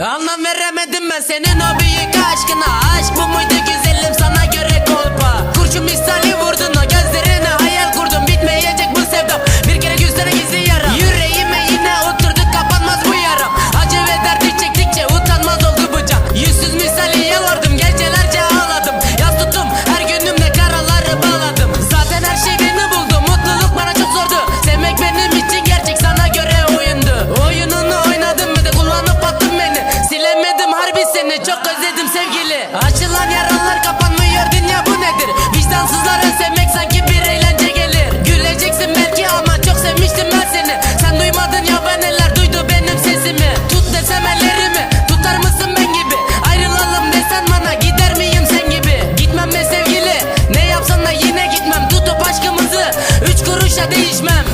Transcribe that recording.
Anlam veremedim ben senin o büyük aşkına. Aşk değişmem